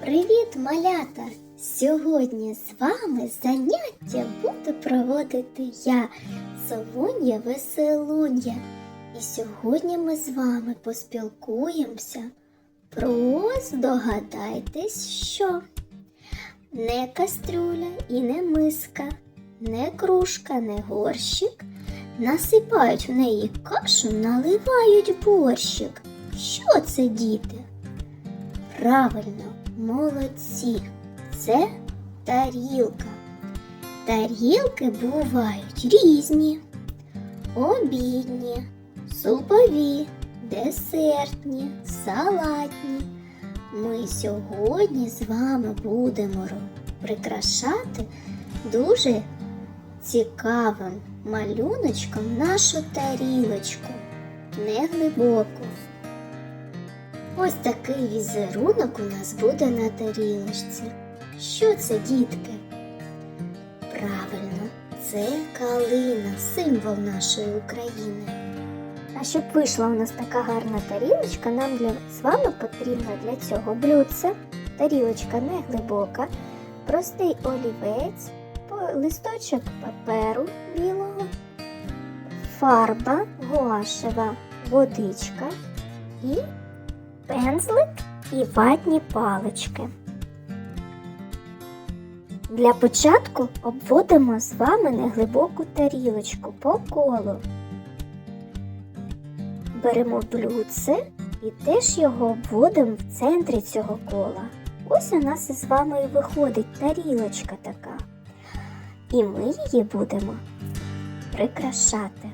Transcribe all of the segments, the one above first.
Привіт, малята! Сьогодні з вами заняття буду проводити я, Солун'я Веселун'я. І сьогодні ми з вами поспілкуємося про здогадайтесь, що не кастрюля і не миска, не кружка, не горщик. Насипають в неї кашу, наливають борщик. Що це, діти? Правильно, молодці. Це тарілка. Тарілки бувають різні. Обідні, супові, десертні, салатні. Ми сьогодні з вами будемо прикрашати дуже цікавим малюночком нашу тарілочку. Не глибоку. Ось такий візерунок у нас буде на тарілочці. Що це, дітки? Правильно, це калина, символ нашої України. А щоб вийшла у нас така гарна тарілочка, нам для, з вами потрібно для цього блюдце. Тарілочка не глибока, простий олівець, листочок паперу білого, фарба гуашева, водичка і пензлик і ватні палички. Для початку обводимо з вами неглибоку тарілочку по колу. Беремо блюдце і теж його обводимо в центрі цього кола. Ось у нас із вами і виходить тарілочка така. І ми її будемо прикрашати.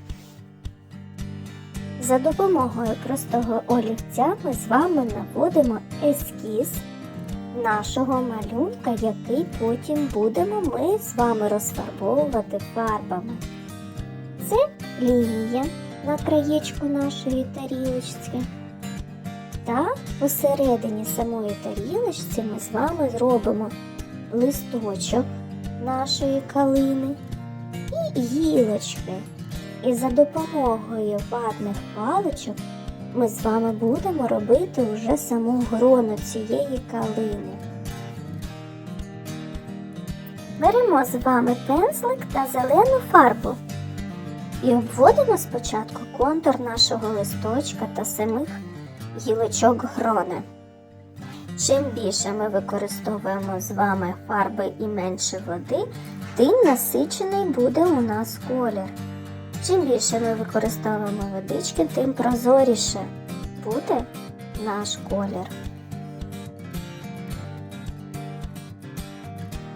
За допомогою простого олівця ми з вами наводимо ескіз нашого малюнка, який потім будемо ми з вами розфарбовувати фарбами. Це лінія на краєчку нашої тарілочки. Та посередині самої тарілочці ми з вами зробимо листочок нашої калини і гілочки. І за допомогою ватних паличок ми з вами будемо робити вже саму грону цієї калини. Беремо з вами пензлик та зелену фарбу і обводимо спочатку контур нашого листочка та самих гілочок грони. Чим більше ми використовуємо з вами фарби і менше води, тим насичений буде у нас колір. Чим більше ми використовуємо водички, тим прозоріше буде наш колір.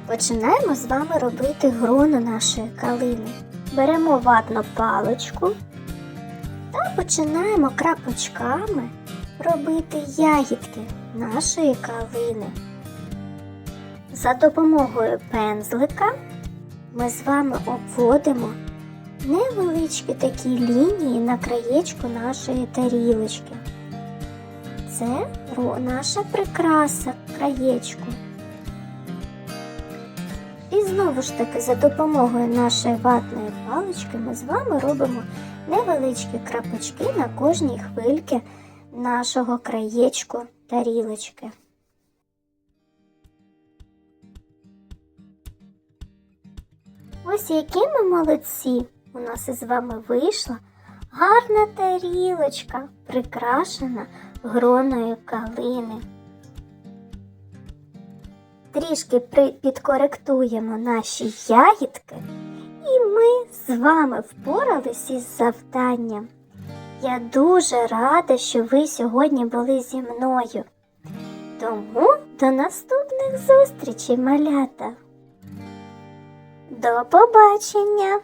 Починаємо з вами робити грону нашої калини. Беремо ватну паличку та починаємо крапочками робити ягідки нашої калини. За допомогою пензлика ми з вами обводимо невеличкі такі лінії на краєчку нашої тарілочки. Це наша прикраса краєчку. І знову ж таки, за допомогою нашої ватної палички ми з вами робимо невеличкі крапочки на кожній хвильці нашого краєчку тарілочки. Ось які ми молодці! У нас із вами вийшла гарна тарілочка, прикрашена гроною калини. Трішки підкоректуємо наші ягідки, і ми з вами впоралися із завданням. Я дуже рада, що ви сьогодні були зі мною. Тому до наступних зустрічей, малята! До побачення!